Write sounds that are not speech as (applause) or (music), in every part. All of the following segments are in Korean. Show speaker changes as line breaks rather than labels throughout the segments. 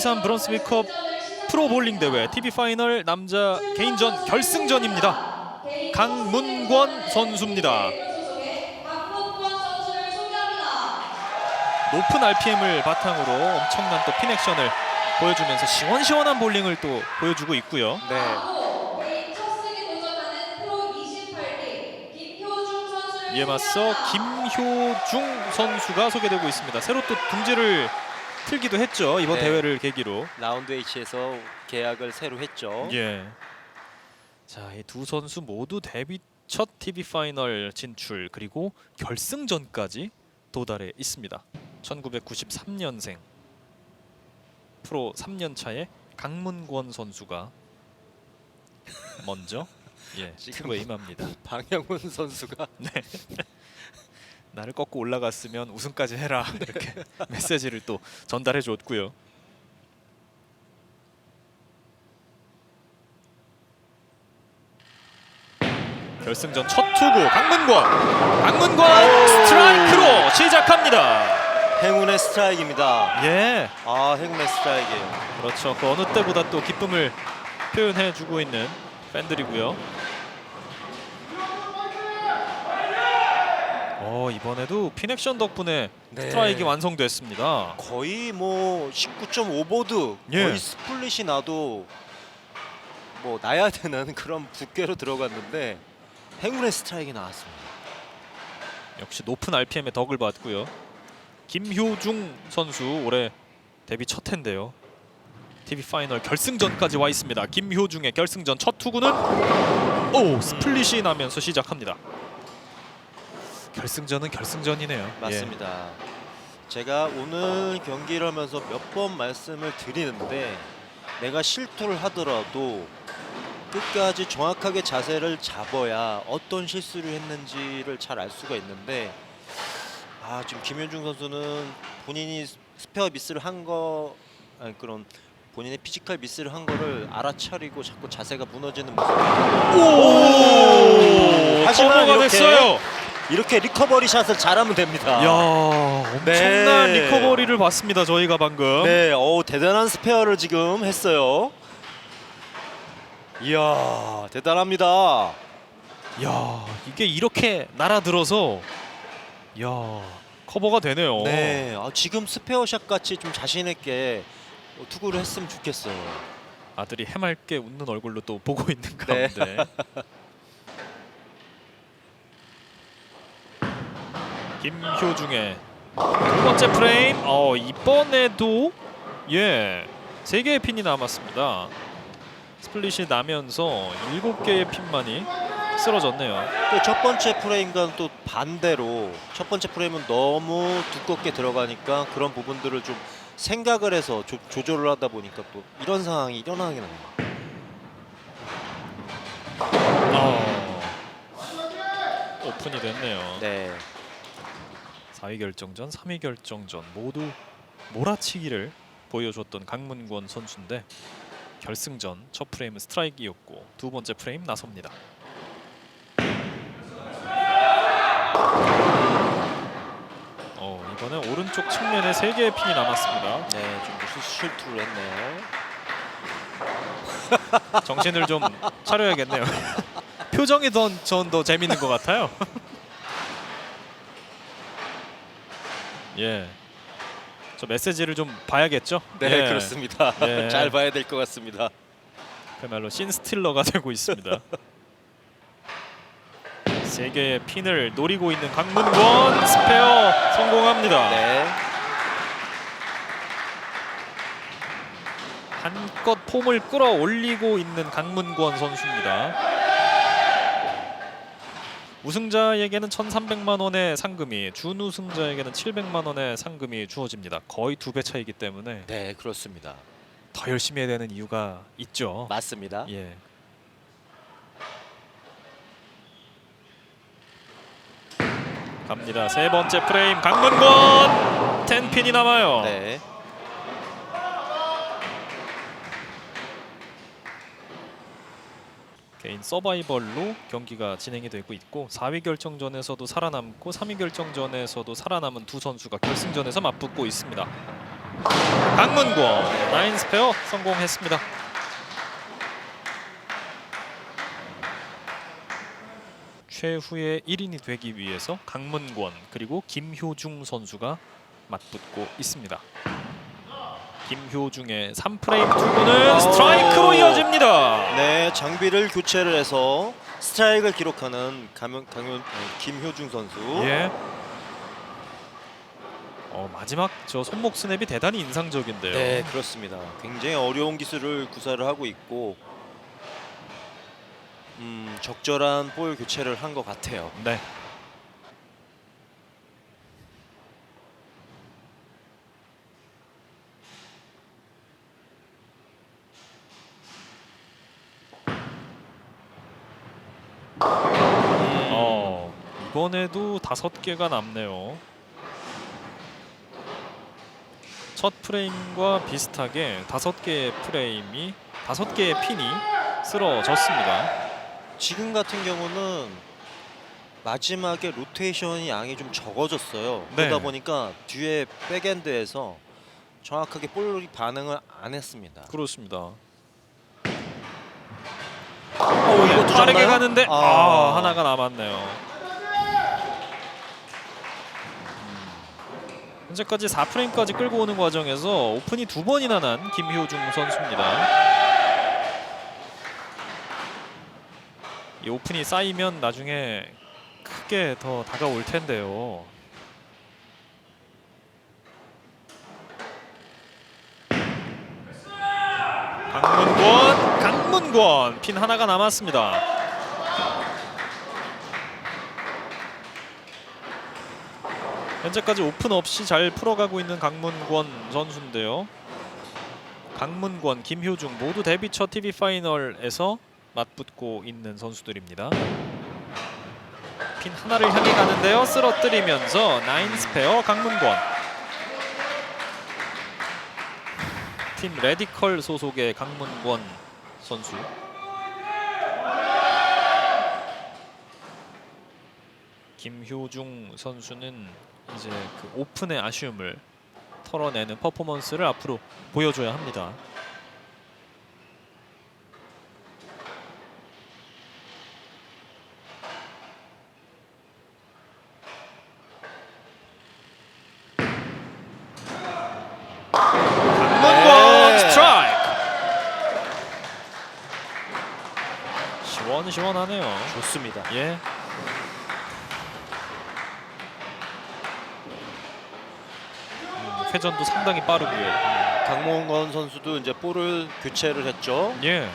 2023 브런스위컵 프로 볼링 대회 TV 파이널 남자 개인전 결승전입니다. 강문권 선수입니다. 높은 RPM을 바탕으로 엄청난 또 핀액션을 보여주면서 시원시원한 볼링을 또 보여주고 있고요.
네.
이에 맞서 김효중 선수가 소개되고 있습니다. 새로 또 둥지를 틀기도 했죠. 이번
네.
대회를 계기로.
라운드 H에서 계약을 새로 했죠.
예. 자, 이 두 선수 모두 데뷔 첫 TV 파이널 진출 그리고 결승전까지 도달해 있습니다. 1993년생 프로 3년 차의 강문권 선수가 먼저 예, (laughs)
지금-
맙니다. (laughs)
방영훈 선수가 (laughs)
나를 꺾고 올라갔으면 우승까지 해라 (laughs) 이렇게 메시지를 또 전달해 줬고요. 결승전 첫 투구 강문권 강문권 스트라이크로 시작합니다.
행운의 스트라이크입니다.
예,
아 행운의 스트라이크예요.
그렇죠. 그 어느 때보다 또 기쁨을 표현해 주고 있는 팬들이고요. 어 이번에도 핀액션 덕분에
네.
스트라이크 완성됐습니다.
거의 뭐 19.5 보드
예.
거의 스플릿이 나도 뭐 나야 되는 (laughs) 그런 두께로 들어갔는데 행운의 스트라이크 나왔습니다.
역시 높은 RPM의 덕을 받고요. 김효중 선수 올해 데뷔 첫 해인데요. TV 파이널 결승전까지 와 있습니다. 김효중의 결승전 첫 투구는 오 스플릿이 나면서 시작합니다. 결승전은 결승전이네요.
맞습니다. 제가 오늘 경기를 하면서 몇 번 말씀을 드리는데 내가 실투를 하더라도 끝까지 정확하게 자세를 잡아야 어떤 실수를 했는지를 잘 알 수가 있는데 아 지금 김현중 선수는 본인이 스페어 미스를 한거 아니 그런 본인의 피지컬 미스를 한 거를 알아차리고 자꾸 자세가 무너지는 모습
예. 오
하지만
커버가
이렇게
됐어요.
이렇게 리커버리 샷을 잘하면 됩니다.
야 엄청난
네.
리커버리를 봤습니다. 저희가 방금.
네, 어 대단한 스페어를 지금 했어요. 이야, 대단합니다.
야 이게 이렇게 날아들어서 야 커버가 되네요.
네, 아, 지금 스페어샷 같이 좀 자신 있게 어, 투구를 했으면 좋겠어요.
아들이 해맑게 웃는 얼굴로 또 보고 있는
네.
가운데 (laughs) 김효중의 두 번째 프레임. 어 이번에도 예세 개의 핀이 남았습니다. 스플릿이 나면서 일곱 개의 핀만이 쓰러졌네요.
또 첫 번째 프레임과는 또 반대로 첫 번째 프레임은 너무 두껍게 들어가니까 그런 부분들을 좀 생각을 해서 조, 조절을 하다 보니까 또 이런 상황이 일어나게 됩니다.
어 오픈이 됐네요.
네,
4위 결정전, 3위 결정전 모두 몰아치기를 보여줬던 강문권 선수인데 결승전 첫 프레임은 스트라이크였고 두 번째 프레임 나섭니다. 어, 이번에 오른쪽 측면에 세 개의 핀이 남았습니다.
네, 좀 무슨 실투를 했네요. (laughs)
정신을 좀 차려야겠네요. (laughs) 표정이 전더 재밌는 것 같아요. (laughs) 예. 저 메시지를 좀 봐야겠죠?
네,
예.
그렇습니다.
네. (laughs)
잘 봐야 될 것 같습니다.
그야말로 신스틸러가 (laughs) 되고 있습니다. 세 개의 핀을 노리고 있는 강문권 스페어 성공합니다.
네.
한껏 폼을 끌어올리고 있는 강문권 선수입니다. 우승자에게는 1,300만 원의 상금이, 준우승자에게는 700만 원의 상금이 주어집니다. 거의 두 배 차이기 때문에
네, 그렇습니다.
더 열심히 해야 되는 이유가 있죠.
맞습니다.
예. 갑니다. 세 번째 프레임 강문권 10핀이 남아요.
네.
개인 서바이벌로 경기가 진행이 되고 있고 4위 결정전에서도 살아남고 3위 결정전에서도 살아남은 두 선수가 결승전에서 맞붙고 있습니다. 강문권 나인 스페어 성공했습니다. 최후의 1인이 되기 위해서 강문권 그리고 김효중 선수가 맞붙고 있습니다. 김효중의 3프레임 투구는 스트라이크로 이어집니다.
네, 장비를 교체를 해서 스트라이크를 기록하는 강현, 강현, 어, 김효중 선수.
예. 어, 마지막 저 손목 스냅이 대단히 인상적인데요.
네, 그렇습니다. 굉장히 어려운 기술을 구사를 하고 있고 음, 적절한 볼 교체를 한 것 같아요.
네. 이번에도 다섯 개가 남네요. 첫 프레임과 비슷하게 다섯 개의 프레임이 다섯 개의 핀이 쓰러졌습니다.
지금 같은 경우는 마지막에 로테이션이 양이 좀 적어졌어요.
네.
그러다 보니까 뒤에 백엔드에서 정확하게 볼이 반응을 안 했습니다.
그렇습니다. 어, 이거
네,
빠르게? 가는데 아,
아.
하나가 남았네요. 현재까지 4프레임까지 끌고 오는 과정에서 오픈이 두 번이나 난 김효중 선수입니다. 이 오픈이 쌓이면 나중에 크게 더 다가올 텐데요. 강문권, 강문권 핀 하나가 남았습니다. 현재까지 오픈 없이 잘 풀어가고 있는 강문권 선수인데요. 강문권, 김효중 모두 데뷔 첫 TV 파이널에서 맞붙고 있는 선수들입니다. 핀 하나를 향해 가는데요. 쓰러뜨리면서 나인 스페어 강문권. 팀 레디컬 소속의 강문권 선수. 김효중 선수는 이제 그 오픈의 아쉬움을 털어내는 퍼포먼스를 앞으로 보여줘야 합니다. 강문권
네.
스트라이크. 시원시원하네요.
좋습니다.
예. 회전도 상당히 빠르고요.
강몽건 선수도 이제 볼을 교체를 했죠.
예.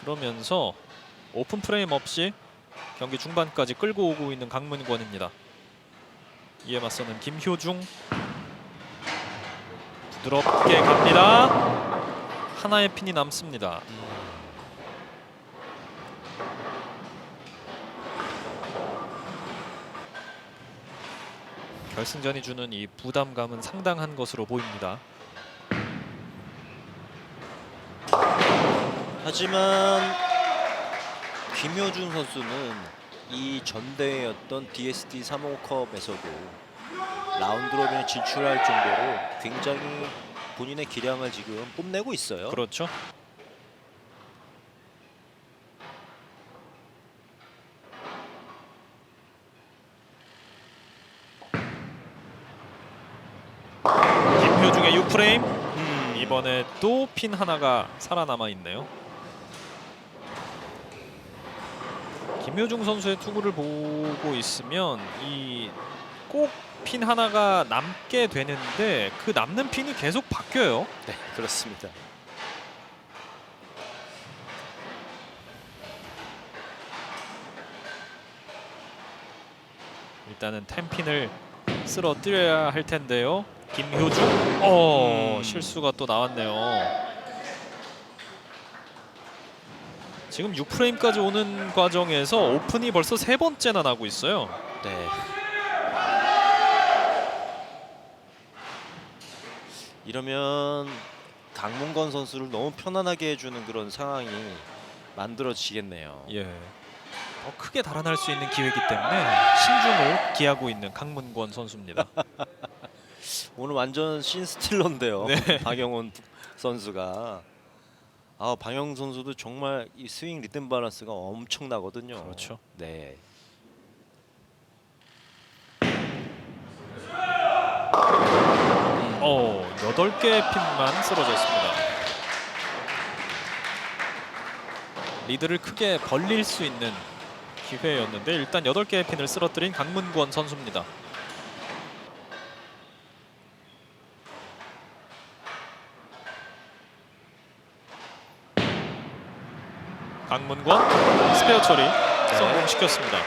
그러면서 오픈 프레임 없이 경기 중반까지 끌고 오고 있는 강문권입니다. 이에 맞서는 김효중 부드럽게 갑니다. 하나의 핀이 남습니다. 결승전이 주는 이 부담감은 상당한 것으로 보입니다.
하지만 김효준 선수는 이 전대회였던 DSD 3호컵에서도 라운드 로빈에 진출할 정도로 굉장히 본인의 기량을 지금 뽐내고 있어요.
그렇죠. 김효중의 6 프레임
음,
이번에 또 핀 하나가 살아남아 있네요. 김효중 선수의 투구를 보고 있으면 이 꼭 핀 하나가 남게 되는데 그 남는 핀이 계속 바뀌어요.
네, 그렇습니다.
일단은 템핀을 쓰러뜨려야 할 텐데요. 김효중, 어
음.
실수가 또 나왔네요. 지금 6프레임까지 오는 과정에서 오픈이 벌써 세 번째나 나고 있어요.
네. 이러면 강문건 선수를 너무 편안하게 해주는 그런 상황이 만들어지겠네요.
예. 더 크게 달아날 수 있는 기회이기 때문에 신중을 기하고 있는 강문권 선수입니다. (laughs)
오늘 완전 신스틸러인데요.
네. (laughs)
박영훈 선수가 아 박영훈 선수도 정말 이 스윙 리듬 밸런스가 엄청나거든요.
그렇죠.
네.
어, 8개의 핀만 쓰러졌습니다. 리드를 크게 벌릴 수 있는 기회였는데 일단 8개의 핀을 쓰러뜨린 강문권 선수입니다. 강문권 스페어 처리 성공시켰습니다.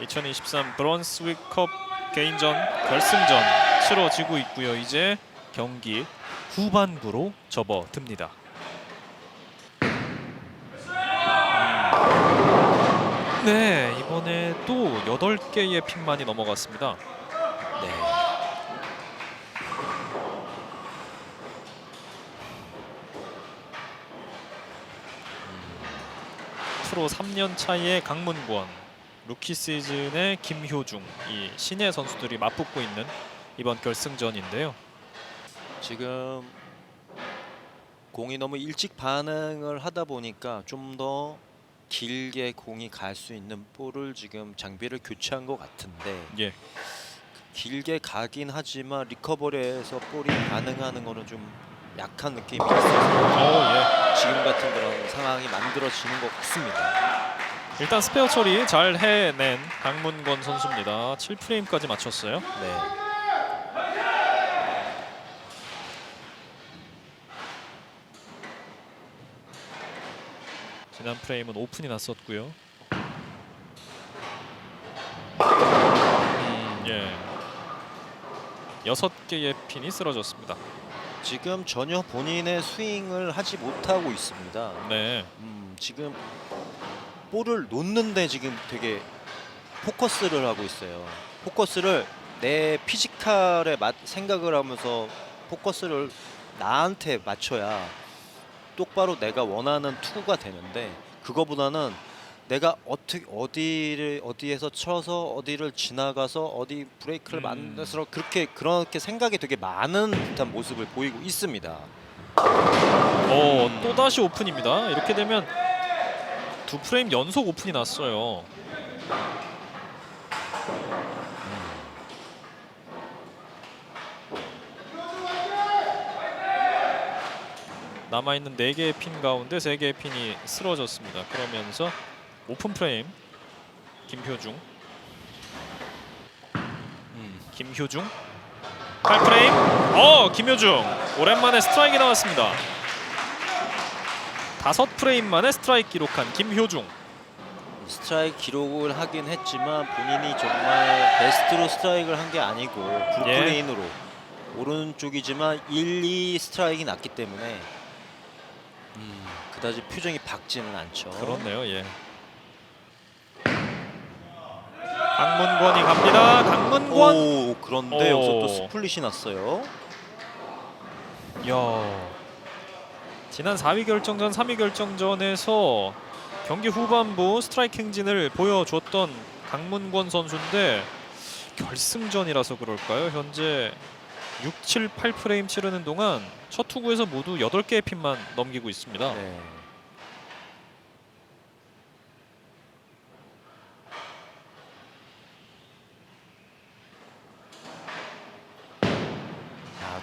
(2023) 브론스위컵 개인전 결승전 치러지고 있고요. 이제 경기 후반부로 접어듭니다. 네, 이번에 또 8개의 핀만이 넘어갔습니다. 프로 3년 차의 강문권, 루키 시즌의 김효중, 이 신예 선수들이 맞붙고 있는 이번 결승전인데요.
지금 공이 너무 일찍 반응을 하다 보니까 좀 더 길게 공이 갈 수 있는 볼을 지금 장비를 교체한 것 같은데
예,
길게 가긴 하지만 리커버리에서 볼이 반응하는 거는 좀 약한 느낌이 있어서
어,
지금 같은 상황이 만들어지는 것 같습니다.
예. 일단 스페어 처리 잘 해낸 강문권 선수입니다. 7프레임까지 맞췄어요.
네.
지난 프레임은 오픈이 났었고요. 예. 여섯 개의 핀이 쓰러졌습니다.
지금 전혀 본인의 스윙을 하지 못하고 있습니다.
네.
음, 지금 볼을 놓는데 지금 되게 포커스를 하고 있어요. 포커스를 내 피지컬에 맞, 생각을 하면서 포커스를 나한테 맞춰야 똑바로 내가 원하는 투구가 되는데 그거보다는 내가 어떻게 어디를 어디에서 쳐서 어디를 지나가서 어디 브레이크를
음.
만들어서 그렇게 그렇게 생각이 되게 많은 듯한 모습을 보이고 있습니다.
어, 또 다시 오픈입니다. 이렇게 되면 두 프레임 연속 오픈이 났어요. 남아 있는 네 개의 핀 가운데 세 개의 핀이 쓰러졌습니다. 그러면서 오픈 프레임 김효중,
음.
김효중 8프레임. 어, 김효중 오랜만에 스트라이크 나왔습니다. 다섯 프레임 만에 스트라이크 기록한 김효중.
스트라이크 기록을 하긴 했지만 본인이 정말 베스트로 스트라이크를 한 게 아니고 풀플레인으로 오른쪽이지만 1, 2 스트라이크가 났기 때문에 음, 그다지 표정이 밝지는 않죠.
그렇네요. 예. 강문권이 갑니다. 강문권.
오 그런데
오.
여기서 또 스플릿이 났어요.
야. 지난 4위 결정전, 3위 결정전에서 경기 후반부 스트라이크 행진을 보여줬던 강문권 선수인데 결승전이라서 그럴까요? 현재 6, 7, 8프레임 치르는 동안 첫 투구에서 모두 8개의 핀만 넘기고 있습니다.
네.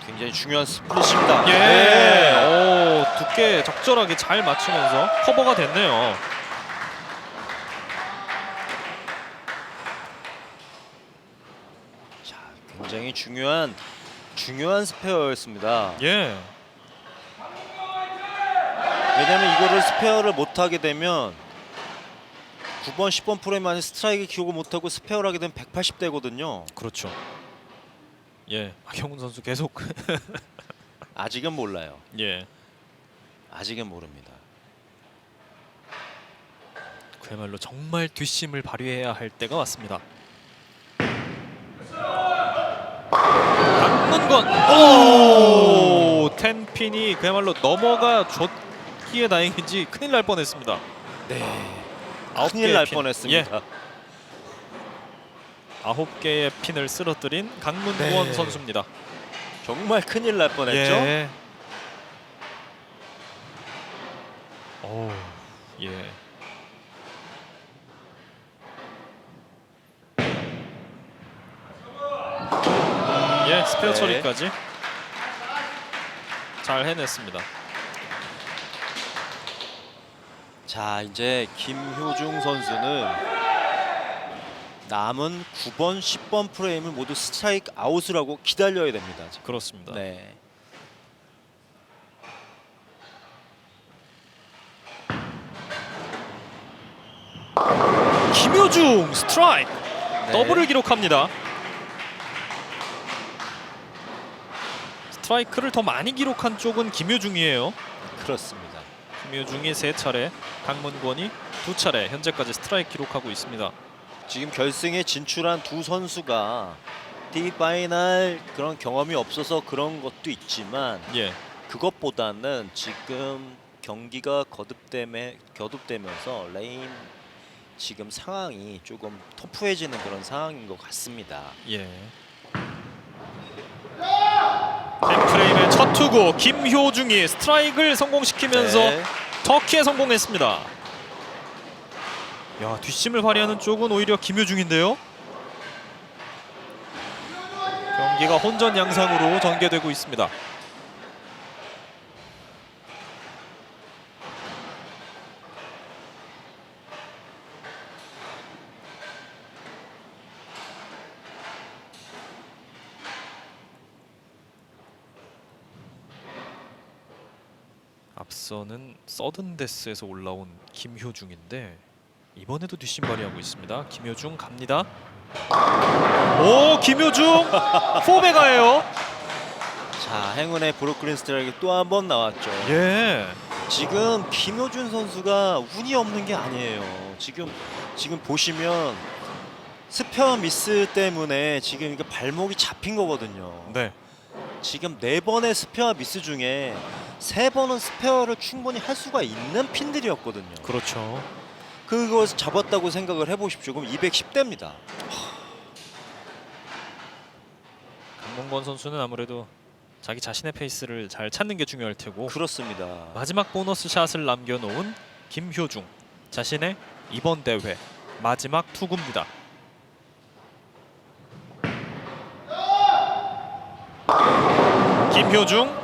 굉장히 중요한 스플릿입니다.
예.
네.
오, 두께 적절하게 잘 맞추면서 커버가 됐네요.
자, 굉장히 중요한 중요한 스페어였습니다.
예.
왜냐면 이거를 스페어를 못 하게 되면 9번, 10번 프레임 안에 스트라이크 기록을 못 하고 스페어를 하게 되면 180대거든요.
그렇죠. 예. 박영훈 선수 계속 (laughs)
아직은 몰라요.
예.
아직은 모릅니다.
그야말로 정말 뒷심을 발휘해야 할 때가 왔습니다. 강문권 오 텐핀이 그야말로 넘어가 줬기에 다행인지 큰일 날 뻔했습니다.
네.
아홉
큰일
개의
날
핀.
뻔했습니다.
아홉 개의 핀을 쓰러뜨린 강문권
네.
선수입니다.
정말 큰일 날 뻔했죠.
예. 오, 예. 예, 스페어
네.
처리까지 잘 해냈습니다.
자 이제 김효중 선수는 남은 9번, 10번 프레임을 모두 스트라이크 아웃을 하고 기다려야 됩니다. 지금.
그렇습니다.
네.
김효중 스트라이크
네.
더블을 기록합니다. 스트라이크를 더 많이 기록한 쪽은 김효중이에요.
그렇습니다.
김효중이 세 차례, 강문권이 두 차례 현재까지 스트라이크 기록하고 있습니다.
지금 결승에 진출한 두 선수가 TV 파이널 그런 경험이 없어서 그런 것도 있지만
예,
그것보다는 지금 경기가 거듭되매 거듭되면서 레인 지금 상황이 조금 터프해지는 그런 상황인 것 같습니다.
예. 템프레임의 첫 투구 김효중이 스트라이크를 성공시키면서
네.
터키에 성공했습니다. 야 뒷심을 발휘하는 쪽은 오히려 김효중인데요. 경기가 혼전 양상으로 전개되고 있습니다. 앞서는 서든데스에서 올라온 김효중인데 이번에도 뒷심 발휘하고 있습니다. 김효중 갑니다. 오 김효중 (laughs) 포베가예요.
자 행운의 브로클린 스트라이크 또 한 번 나왔죠.
예.
지금 김효준 선수가 운이 없는 게 아니에요. 지금 지금 보시면 스페어 미스 때문에 지금 이게 발목이 잡힌 거거든요.
네.
지금 네 번의 스페어 미스 중에 세 번은 스페어를 충분히 할 수가 있는 핀들이었거든요.
그렇죠.
그것을 잡았다고 생각을 해보십시오. 그럼 210대입니다.
강문권 선수는 아무래도 자기 자신의 페이스를 잘 찾는 게 중요할 테고
그렇습니다.
마지막 보너스 샷을 남겨놓은 김효중 자신의 이번 대회 마지막 투구입니다. 김효중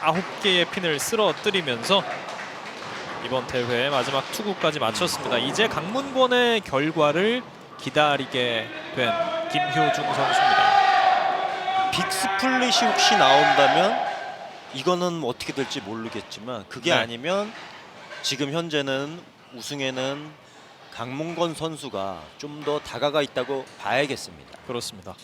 아홉 개의 핀을 쓰러뜨리면서 이번 대회 마지막 투구까지 마쳤습니다. 이제 강문권의 결과를 기다리게 된 김효중 선수입니다.
빅 스플릿이 혹시 나온다면 이거는 뭐 어떻게 될지 모르겠지만 그게
네.
아니면 지금 현재는 우승에는 강문건 선수가 좀 더 다가가 있다고 봐야겠습니다.
그렇습니다.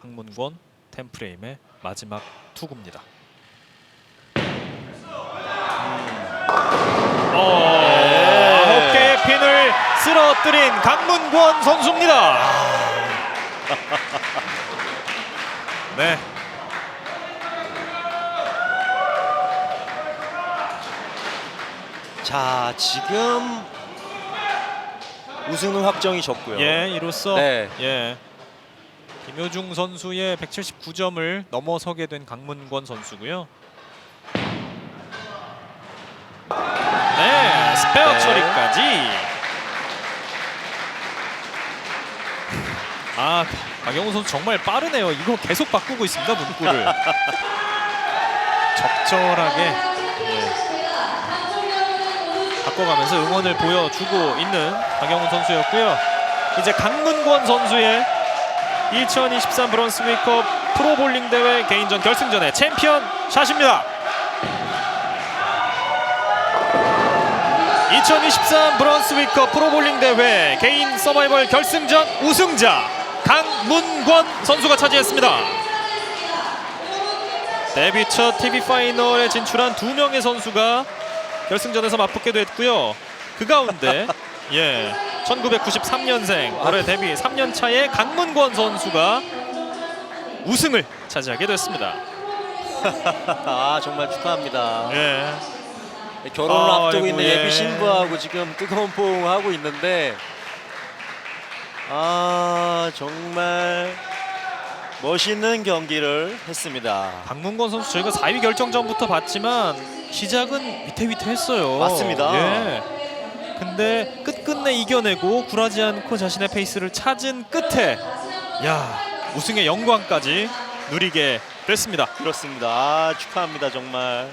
항문권 템프레임의 마지막 투구입니다. 어, 아홉 개의 핀을 쓰러뜨린 강문권 선수입니다. (laughs) 네,
자 지금 우승은 확정이 졌고요.
예, 이로써
네.
예 김효중 선수의 179점을 넘어서게 된 강문권 선수고요.
네.
처리까지. 아, 박영훈 선수 정말 빠르네요. 이거 계속 바꾸고 있습니다, 문구를. 적절하게 예, 바꿔가면서 응원을 보여주고 있는 박영훈 선수였고요. 이제 강문권 선수의 2023 브런스위컵 프로볼링 대회 개인전 결승전의 챔피언 샷입니다. 2023 브런스위컵 프로볼링 대회 개인 서바이벌 결승전 우승자 강문권 선수가 차지했습니다. 데뷔 첫 TV 파이널에 진출한 두 명의 선수가 결승전에서 맞붙게 됐고요. 그 가운데 (laughs) 예 1993년생 올해 데뷔 3년 차의 강문권 선수가 우승을 차지하게 됐습니다. (laughs)
아 정말 축하합니다.
예.
결혼을
아이고,
앞두고 있는
예.
예비 신부하고 지금 뜨거운 포옹 하고 있는데 아 정말 멋있는 경기를 했습니다.
박문건 선수 저희가 4위 결정전부터 봤지만 시작은 위태위태했어요.
맞습니다.
예. 근데 끝끝내 이겨내고 굴하지 않고 자신의 페이스를 찾은 끝에 야 우승의 영광까지 누리게 됐습니다.
그렇습니다. 아, 축하합니다 정말.